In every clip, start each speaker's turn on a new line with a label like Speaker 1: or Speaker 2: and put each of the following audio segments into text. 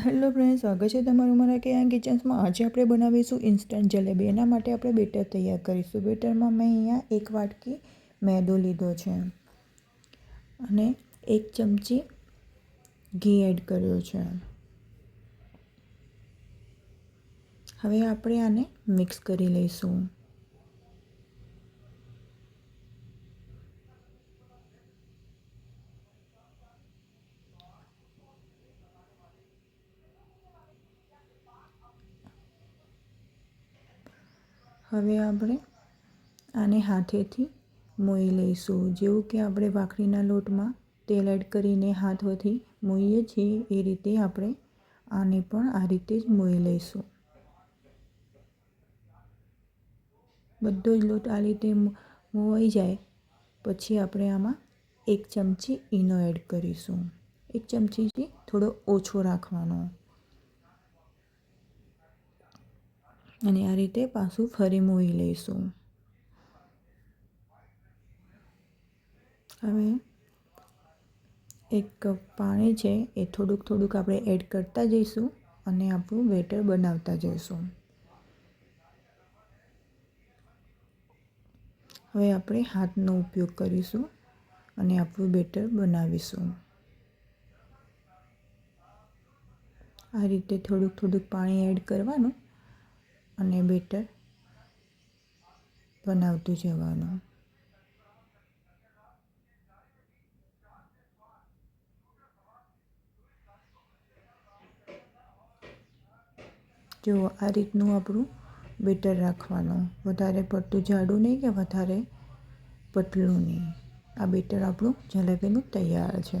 Speaker 1: Hello friend સ્વાગત છે તમારું મારા કે આ કિચન્સમાં. આજે આપણે બનાવીશું ઇન્સ્ટન્ટ જલેબી. એના માટે આપણે બેટર તૈયાર કરીશું. બેટરમાં મેં અહીંયા એક વાટકી મેદો લીધો છે અને એક ચમચી ઘી એડ કર્યો છે. હવે આપણે આને મિક્સ કરી લઈશું. હવે આપણે આને હાથેથી મોઈ લઈશું. જેવું કે આપણે ભાખરીના લોટમાં તેલ એડ કરીને હાથોથી મોઈએ છીએ, એ રીતે આપણે આને પણ આ રીતે જ મોઈ લઈશું. બધો જ લોટ આ રીતે મોવાઈ જાય. પછી આપણે આમાં એક ચમચી ઈનો એડ કરીશું. એક ચમચીથી થોડો ઓછો રાખવાનો. અને આ રીતે પાછું ફરી મોહી લઈશું. હવે એક કપ પાણી છે, એ થોડુંક થોડુંક આપણે એડ કરતા જઈશું અને આપણું બેટર બનાવતા જઈશું. હવે આપણે હાથનો ઉપયોગ કરીશું અને આપણું બેટર બનાવીશું. આ રીતે થોડુંક થોડુંક પાણી એડ કરવાનું અને બેટર બનાવતું જવાનું. જો આ રીતનું આપણું બેટર રાખવાનું. વધારે પડતું જાડું નહીં કે વધારે પતલું નહીં. આ બેટર આપણું જલેબીનું તૈયાર છે.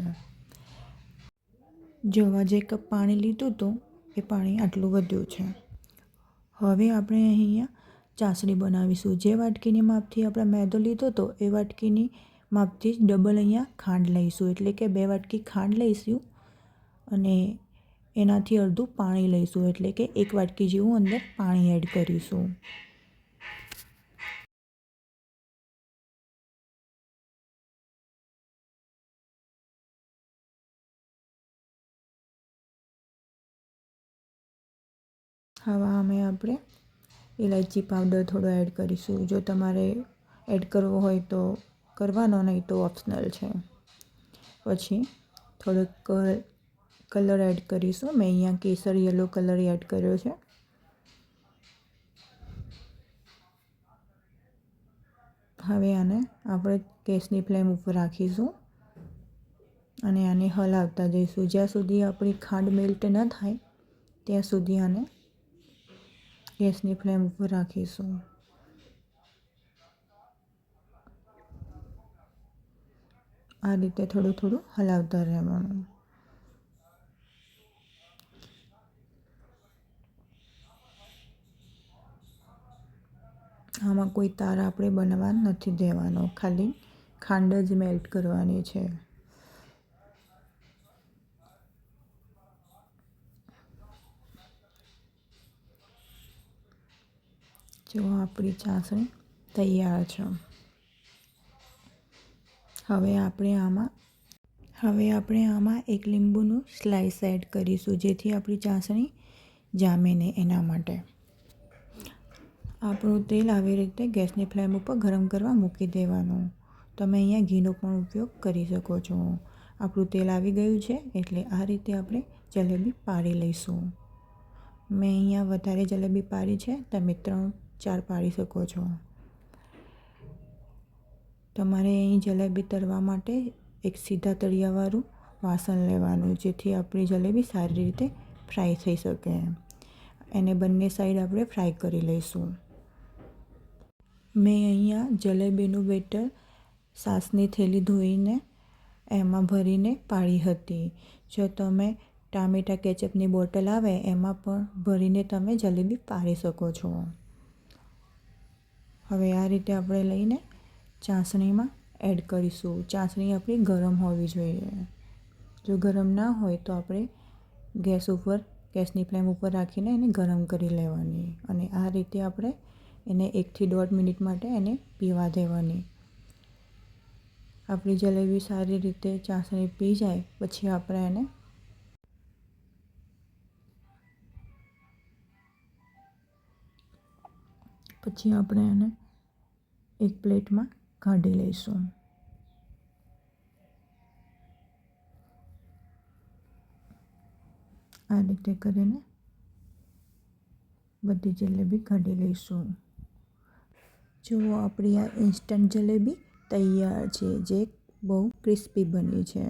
Speaker 1: જોવા જે કપ પાણી લીધું હતું, એ પાણી આટલું વધ્યું છે. હવે આપણે અહીંયા ચાસણી બનાવીશું. જે વાટકીની માપથી આપણે મેદો લીધો હતો એ વાટકીની માપથી જ ડબલ અહીંયા ખાંડ લઈશું. એટલે કે બે વાટકી ખાંડ લઈશું અને એનાથી અડધું પાણી લઈશું. એટલે કે એક વાટકી જેવું અંદર પાણી એડ કરીશું. હવે અમે આપણે ઇલાયચી પાવડર થોડો એડ કરીશું. જો તમારે એડ કરવો હોય તો કરવાનો, નહીં તો ઓપ્શનલ છે. પછી થોડોક કલર એડ કરીશું. મેં અહીંયા કેસર યલો કલર એડ કર્યો છે. હવે આને આપણે ગેસની ફ્લેમ ઉપર રાખીશું. અને આને હલાવતા જઈશું. જ્યાં સુધી આપણી ખાંડ મેલ્ટ ન થાય, ત્યાં સુધી આને ગેસની ફ્લેમ ઉપર રાખીશું આ રીતે થોડું થોડું હલાવતા રહેવાનું આમાં કોઈ તાર આપણે બનાવવા નથી દેવાનો ખાલી ખાંડ જ મેલ્ટ કરવાની છે જો આપણી ચાસણી તૈયાર છે. હવે આપણે આમાં, હવે આપણે આમાં એક લીંબુનું સ્લાઈસ એડ કરીશું, જેથી આપણી ચાસણી જામે નહીં એના માટે. આપણું તેલ આવી રીતે ગેસની ફ્લેમ ઉપર ગરમ કરવા મૂકી દેવાનું. તમે અહીંયા ઘીનો પણ ઉપયોગ કરી શકો છો. આપણું તેલ આવી ગયું છે, એટલે આ રીતે આપણે જલેબી પાડી લઈશું. મેં અહીંયા વધારે જલેબી પાડી છે, તમે ત્રણ ચાર પાડી શકો છો. તમારે અહીં જલેબી તરવા માટે એક સીધા તળિયાવાળું વાસણ લેવાનું, જેથી આપણી જલેબી સારી રીતે ફ્રાય થઈ શકે. એને બંને સાઈડ આપણે ફ્રાય કરી લઈશું. મેં અહીંયા જલેબીનું બેટર સાસની થેલી ધોઈને એમાં ભરીને પાડી હતી. જો તમે ટામેટા કેચઅપની બોટલ આવે, એમાં પણ ભરીને તમે જલેબી પાડી શકો છો. હવે આ રીતે આપણે લઈને ચાસણીમાં એડ કરીશું. ચાસણી આપણી ગરમ હોવી જોઈએ. જો ગરમ ના હોય તો આપણે ગેસ ઉપર, ગેસની ફ્લેમ ઉપર રાખીને એને ગરમ કરી લેવાની અને આ રીતે આપણે એને એકથી દોઢ મિનિટ માટે એને પીવા દેવાની. આપણી જલેબી સારી રીતે ચાસણી પી જાય, પછી આપણે એને પછી આપણે એને એક પ્લેટમાં કાઢી લઈશું. આ રીતે કરીને બધી જલેબી કાઢી લઈશું. જુઓ, આપણી આ ઇન્સ્ટન્ટ જલેબી તૈયાર છે, જે બહુ ક્રિસ્પી બની છે.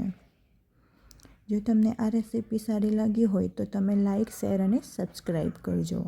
Speaker 1: જો તમને આ રેસીપી સારી લાગી હોય તો તમે લાઇક શેર અને સબસ્ક્રાઈબ કરજો.